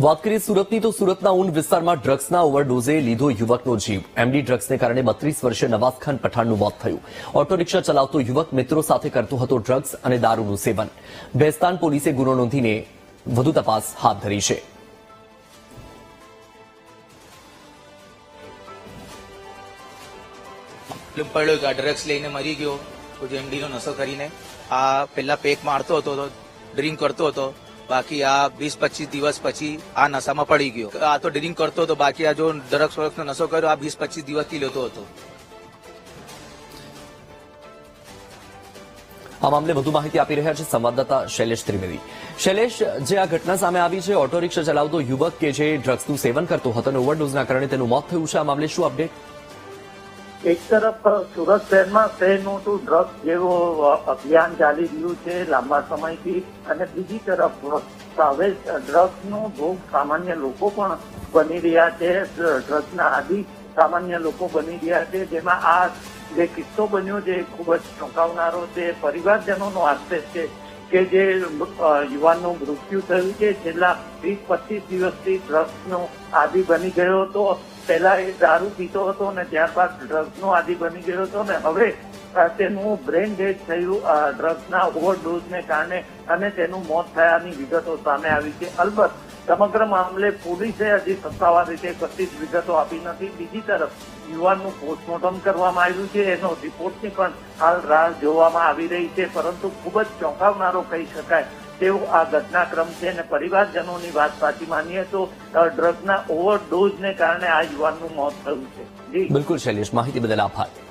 વાત કરીએ સુરતની, તો સુરતના ઊન વિસ્તારમાં ડ્રગ્સના ઓવરડોઝે લીધો યુવકનો જીવ. એમડી ડ્રગ્સને કારણે બત્રીસ વર્ષીય નવાઝ પઠાણનું મોત થયું. ઓટો રિક્ષા ચલાવતો યુવક મિત્રો સાથે કરતો હતો ડ્રગ્સ અને દારૂનું સેવન. ભેસ્તાન પોલીસે ગુનો નોંધીને વધુ તપાસ હાથ ધરી છે. લઈને મરી ગયો. પછી કરીને આ પેલા પેક મારતો હતો ડ્રિંક કરતો હતો. બાકી આ વીસ, પચીસ દિવસ પછી આ નશામાં પડી ગયો. આ તો ડ્રિંક કરતો હતો, બાકી આ જો ડ્રગ્સ વરગ્સ નશો કર્યો, આ વીસ, પચીસ દિવસથી લેતો હતો. આ મામલે વધુ માહિતી આપી રહ્યા છે સંવાદદાતા શૈલેષ ત્રિવેદી. શૈલેષ, જે આ ઘટના સામે આવી છે, ઓટો રિક્ષા ચલાવતો યુવક કે જે ડ્રગ્સનું સેવન કરતો હતો અને ઓવરડોઝના કારણે તેનું મોત થયું છે, આ મામલે શું અપડેટ? એક તરફ સુરત શહેરમાં શહેરનું નો ટુ ડ્રગ્સ જેવો અભિયાન ચાલી રહ્યું છે લાંબા સમયથી અને બીજી તરફ હવે ડ્રગ્સનો ભોગ સામાન્ય લોકો પણ બની રહ્યા છે. ડ્રગ્સના આદિ સામાન્ય લોકો બની રહ્યા છે. જેમાં આ જે કિસ્સો બન્યો છે ખૂબ જ ચોંકાવનારો છે. પરિવારજનોનો આક્ષેપ છે કે જે યુવાનનું મૃત્યુ થયું છે, છેલ્લા વીસ, પચીસ દિવસથી ડ્રગ્સનો આદિ બની ગયો હતો. પહેલા એ દારૂ પીતો હતો અને ત્યારબાદ ડ્રગ્સનો આદિ બની ગયો હતો અને હવે તેનું બ્રેન ડેડ થયું ડ્રગ્સના ઓવરડોઝને કારણે અને તેનું મોત થયાની વિગતો સામે આવી છે. અલબત્ત સમગ્ર મામલે પોલીસે હજી સત્તાવાર રીતે કશી જ વિગતો આપી નથી. બીજી તરફ, યુવાનનું પોસ્ટમોર્ટમ કરવામાં આવ્યું છે. એનો રિપોર્ટની પણ હાલ રાહ જોવામાં આવી રહી છે. પરંતુ ખૂબ જ ચોંકાવનારો કહી શકાય તેવો આ ઘટનાક્રમ છે અને પરિવારજનોની વાત સાચી માનીએ તો ડ્રગના ઓવરડોઝને કારણે આ યુવાનનું મોત થયું છે. બિલકુલ, શૈલેષ. માહિતી બદલ આભાર.